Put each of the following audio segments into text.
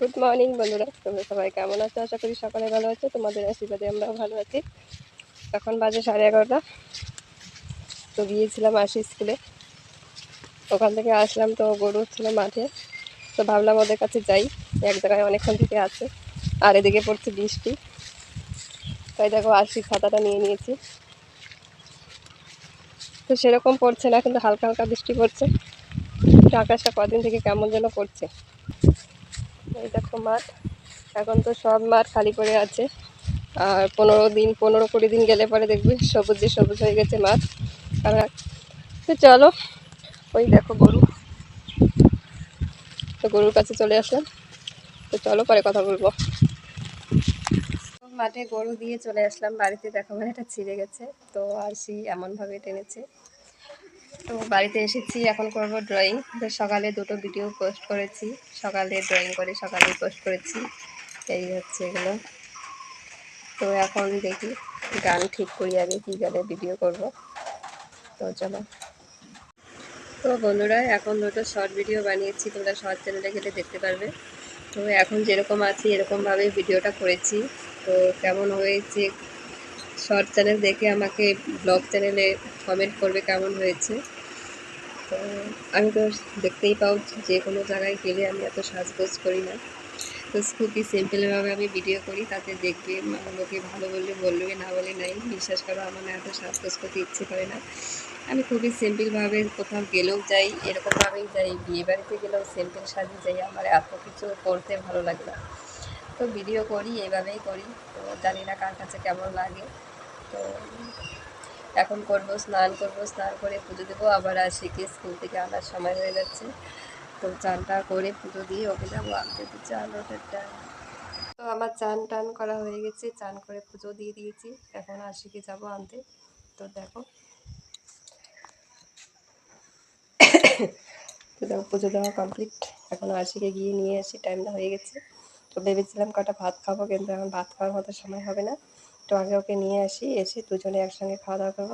Good morning বন্ধুরা। তোমরা সবাই কেমন আছো? আশা করি সকালে ভালো আছো। তোমাদের আশীর্বাদে আমরাও ভালো আছি। এখন বাজে সাড়ে এগারোটা। তো গিয়েছিলাম আসি স্কুলে। ওখান থেকে আসলাম তো গরু ছিল মাঠে। তো ভাবলাম ওদের কাছে যাই। এক জায়গায় অনেকক্ষণ থেকে আছে। আর এদিকে পড়ছে বৃষ্টি। তাই দেখো আসি খাতাটা নিয়ে নিয়েছি। তো সেরকম পড়ছে না, কিন্তু হালকা হালকা বৃষ্টি পড়ছে। আকাশটা কদিন থেকে কেমন যেন করছে এই দেখো মাঠ। এখন তো সব মাঠ খালি পড়ে আছে। আর পনেরো দিন, পনেরো কুড়ি দিন গেলে পরে দেখবে সবুজে সবুজ হয়ে গেছে মাঠ। আর তো চলো, ওই দেখো গরু। তো গরুর কাছে চলে আসলাম। তো চলো পরে কথা বলব। মাঠে গরু দিয়ে চলে আসলাম। বাড়িতে দেখো মানে এটা ছিঁড়ে গেছে। তো আর সেই এমনভাবে টেনেছে। তো বাড়িতে এসেছি, এখন করব ড্রয়িং তো সকালে দুটো ভিডিও পোস্ট করেছি। সকালে ড্রয়িং করে সকালে পোস্ট করেছি। এই হচ্ছে এগুলো। তো এখন দেখি গান ঠিক করি আগে কী গানে ভিডিও করব। তো চলো। তো বন্ধুরা, এখন দুটো শর্ট ভিডিও বানিয়েছি। তোমরা শর্ট চ্যানেলে গেলে দেখতে পারবে। তো এখন যেরকম আছি, এরকমভাবে ভিডিওটা করেছি। তো কেমন হয়েছে শর্ট চ্যানেল দেখে আমাকে ব্লগ চ্যানেলে কমেন্ট করবে কেমন হয়েছে। তো আমি তো দেখতেই পাও যে কোনো জায়গায় গেলে আমি এত সাজগোজ করি না। তো খুবই সিম্পলভাবে আমি ভিডিও করি, তাতে দেখবে লোকে ভালো বললে বলবে, না বলে নাই। বিশ্বাস করো, আমার এত সাজগোজ করতে ইচ্ছে করে না। আমি খুবই সিম্পলভাবে কোথাও গেলেও যাই এরকমভাবেই যাই, বিয়ে বাড়িতে গেলেও সিম্পল সাজে যাই, আমার এত কিছু করতে ভালো লাগে না। তো ভিডিও করি এইভাবেই করি। তো জানি না কার কাছে কেমন লাগে। তো এখন করব, স্নান করব, স্নান করে পুজো দেবো, আবার আশিকে স্কুল থেকে আনার সময় হয়ে যাচ্ছে। তো চানটা করে পুজো দিয়ে ওকে যাব আনতে চান টাইম। তো আমার চান টান করা হয়ে গেছে, চান করে পুজো দিয়ে দিয়েছি, এখন আশিকে যাব আনতে। তো দেখো। তো দেখো, পুজো দেওয়া কমপ্লিট এখন আশিকে গিয়ে নিয়ে আসি টাইমটা হয়ে গেছে। তো ভেবেছিলাম কটা ভাত খাব, কিন্তু এখন ভাত খাওয়ার মতো সময় হবে না। তো আগে ওকে নিয়ে আসি, এসে দুজনে একসঙ্গে খাওয়া দাওয়া করব।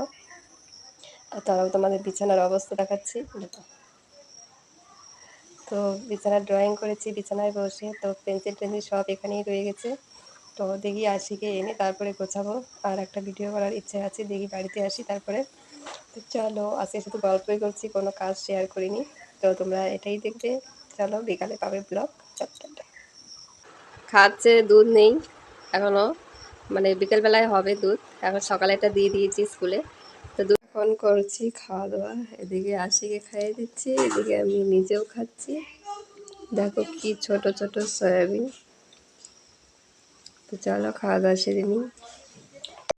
আর তারাও তোমাদের বিছানার অবস্থা দেখাচ্ছি দেখো তো বিছানার ড্রয়িং করেছি, বিছানায় বসে, তো পেন্সিল টেন্সিল সব এখানেই রয়ে গেছে। তো দেখি আশিকে এনে তারপরে গোছাবো। আর একটা ভিডিও করার ইচ্ছে আছে, দেখি বাড়িতে আসি তারপরে। তো চলো, আজকে শুধু গল্পই করছি, কোনো কাজ শেয়ার করিনি। তো তোমরা এটাই দেখবে। চলো, বিকালে পাবে ব্লগ চারটা খাচ্ছে, দুধ নেই এখনও মানে বিকেলবেলায় হবে দুধ। এখন সকালে এটা দিয়ে দিয়েছি স্কুলে। তো দুধ ফোন করছি খাওয়া দাওয়া এদিকে আশিকে খাইয়ে দিচ্ছি, এদিকে আমি নিজেও খাচ্ছি। দেখো কি ছোট ছোট সয়াবিন। তো চলো খাওয়া দাওয়া সেরে নিই।